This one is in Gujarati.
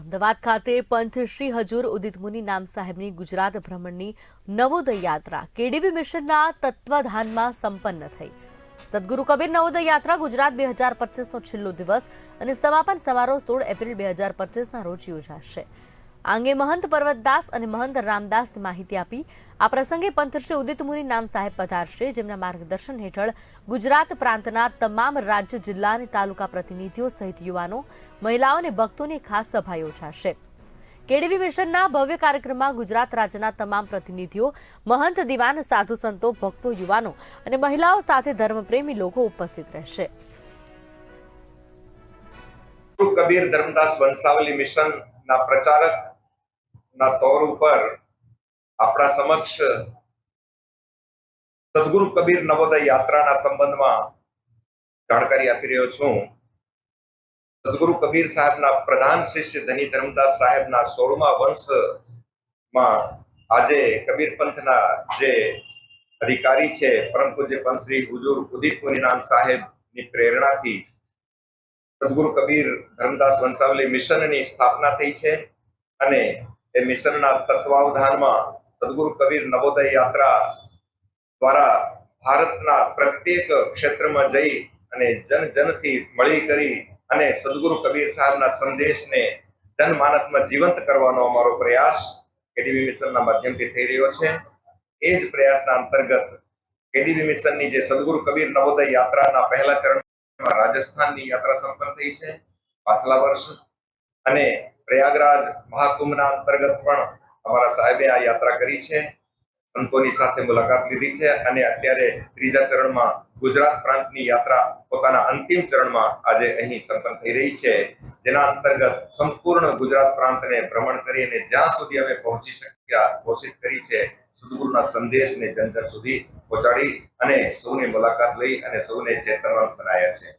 અમદાવાદ ખાતે પંથ શ્રી હજુર ઉદિત મુનિ નામ સાહેબની ગુજરાત ભ્રમણની નવોદય યાત્રા કેડીવી મિશનના તત્વધાનમાં સંપન્ન થઈ. સદગુરુ કબીર નવોદય યાત્રા ગુજરાત બે હજાર પચીસનો છેલ્લો દિવસ અને સમાપન સમારોહ સોળ એપ્રિલ બે હજાર પચીસના રોજ યોજાશે. આ અંગે મહંત પર્વતદાસ અને મહંત રામદાસની માહિતી આપી. આ પ્રસંગે પંથશ્રી ઉદિત મુનિ નામ સાહેબ પધારશે, જેમના માર્ગદર્શન હેઠળ ગુજરાત પ્રાંતના તમામ રાજ્ય જિલ્લા અને તાલુકા પ્રતિનિધિઓ સહિત યુવાનો, મહિલાઓ અને ભક્તોની ખાસ સભા યોજાશે. કેડીવી મિશનના ભવ્ય કાર્યક્રમમાં ગુજરાત રાજ્યના તમામ પ્રતિનિધિઓ, મહંત દિવાન, સાધુ સંતો, ભક્તો, યુવાનો અને મહિલાઓ સાથે ધર્મપ્રેમી લોકો ઉપસ્થિત રહેશે. કબીર ધર્મદાસ વંશાવલી મિશન ના પ્રચારક ના તોર ઉપર આપણા સમક્ષ સદગુરુ કબીર નવોદય યાત્રાના સંબંધમાં જાણકારી આપી રહ્યો છું. સદગુરુ કબીર સાહેબના પ્રધાન શિષ્ય ધની ધર્મદાસ સાહેબના સોળમા વંશમાં આજે કબીર પંથના જે અધિકારી છે, પરમ પૂજ્ય પંત શ્રી હુજુર ઉદિત મુનિરામ સાહેબની પ્રેરણાથી સદગુરુ કબીર ધર્મદાસ વંશાવલી મિશનની સ્થાપના થઈ છે અને એ મિશનના તત્વાવધાનમાં સદગુરુ કબીર નવોદય યાત્રા દ્વારા ભારતના પ્રત્યેક ક્ષેત્રમાં જઈ અને જન જનથી મળી કરી અને સદગુરુ કબીર સાહેબના સંદેશને જનમાનસમાં જીવંત કરવાનો અમારો પ્રયાસ કેડીબી મિશનના માધ્યમથી થઈ રહ્યો છે. એ જ પ્રયાસના અંતર્ગત કેડીબી મિશનની જે સદગુરુ કબીર નવોદય યાત્રાના પહેલા ચરણ રાજસ્થાનની યાત્રા સંપન્ન થઈ છે પાછલા વર્ષ. અને પ્રયાગરાજ મહાકુંભના અંતર્ગત પણ અમારા સાહેબે આ યાત્રા કરી છે. સંતોની સાથે મુલાકાત લીધી છે અને અત્યારે ત્રીજા ચરણમાં ગુજરાત પ્રાંતની યાત્રા પોતાના અંતિમ ચરણમાં આજે અહીં સંપન્ન થઈ રહી છે. જેના અંતર્ગત સંપૂર્ણ ગુજરાત પ્રાંતને ભ્રમણ કરી અને જ્યાં સુધી અમે પહોંચી શક્યા, ઘોષિત કરી છે, સદગુરુના સંદેશને જન જન સુધી પહોંચાડી અને સૌની મુલાકાત લઈ અને સૌને ચેતનવાન બનાવ્યા છે.